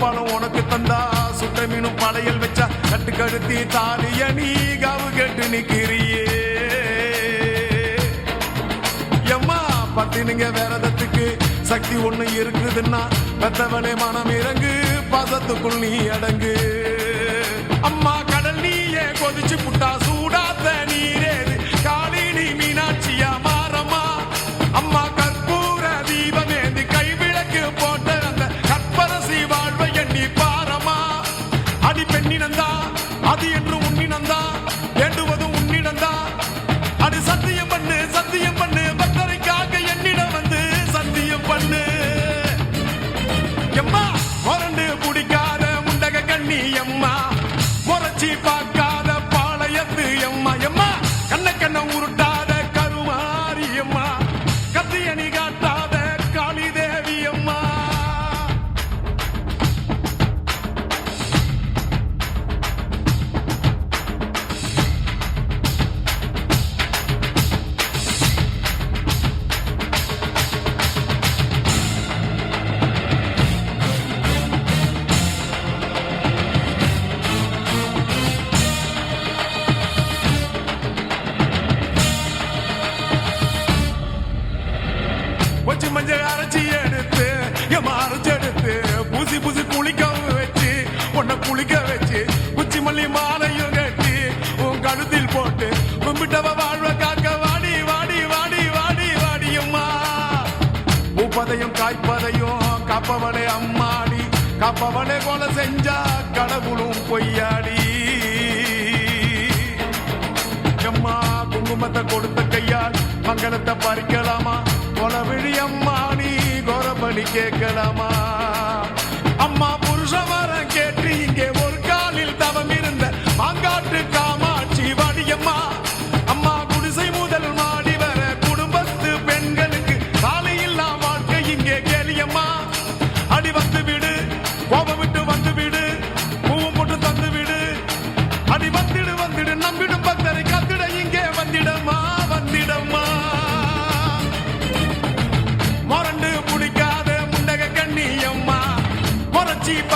பணம் உனக்கு தந்தா. சுட்ட மீனும் படையல் வச்சா. கட்டு கழுத்தி தாலிய நீ காவு கேட்டு நிக்கிறியே. எம்மா பத்தினுங்க விரதத்துக்கு சக்தி ஒண்ணு இருக்குதுன்னா பெத்தவனே மனம் இறங்கு பசத்துக்குள் நீ அடங்கு. பாளையத்து எம்மா மஞ்சள் அரைச்சி எடுத்து என் அரைச்சு எடுத்து புசி பூசி குளிக்க வச்சு உன்னை குளிக்க வச்சு குச்சி மல்லி மாலையும் கட்டி உன் கழுத்தில் போட்டு கும்பிட்டவ வாழ்வ காக்க வாடி வாடி வாடி வாடி வாடியம்மா. உப்பதையும் காய்ப்பதையும் காப்பவளே அம்மாடி காப்பவளே கொலை செஞ்சா கடவுளும் பொய்யாடி. அம்மா குங்குமத்தை கொடுத்த கையால் மங்களத்தை பறிக்கலாமா? அம்மா நீ கோரபலி கேட்கலாமா? Типа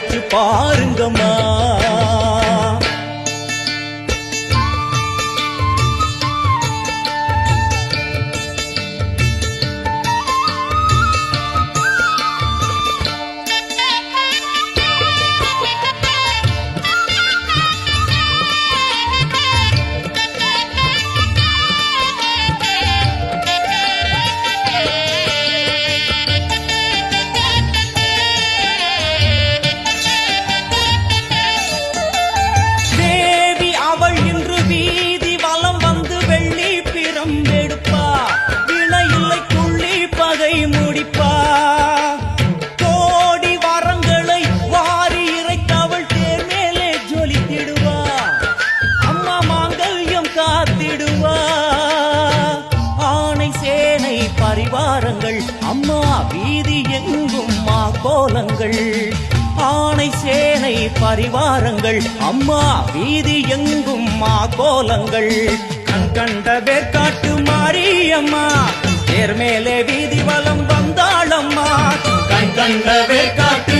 பொங்க வச்சு பாருங்கம்மா. கோலங்கள் ஆணை சேனை பரிவாரங்கள் அம்மா வீதி எங்கும் மா கோலங்கள் கண் கண்ட வேர்க்காட்டு மாரியம்மா தேர் மேலே வீதி வலம் வந்தாளம்மா. கண் கண்ட வேர்க்காட்டு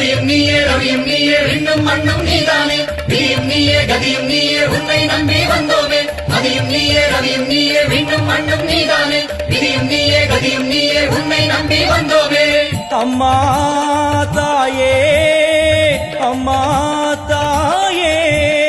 மதியும் நீயே ரவியும் நீயே விண்ணும் மண்ணும் நீதானே. நீயும் நீயே கதியும் நீயே உன்னை நம்பி வந்தோமே. மதியும் நீயே ரவியும் நீயே விண்ணும் மண்ணும் நீதானே. விதியும் நீயே கதியும் நீயே உன்னை நம்பி வந்தோமே. அம்மா தாயே அம்மா தாயே.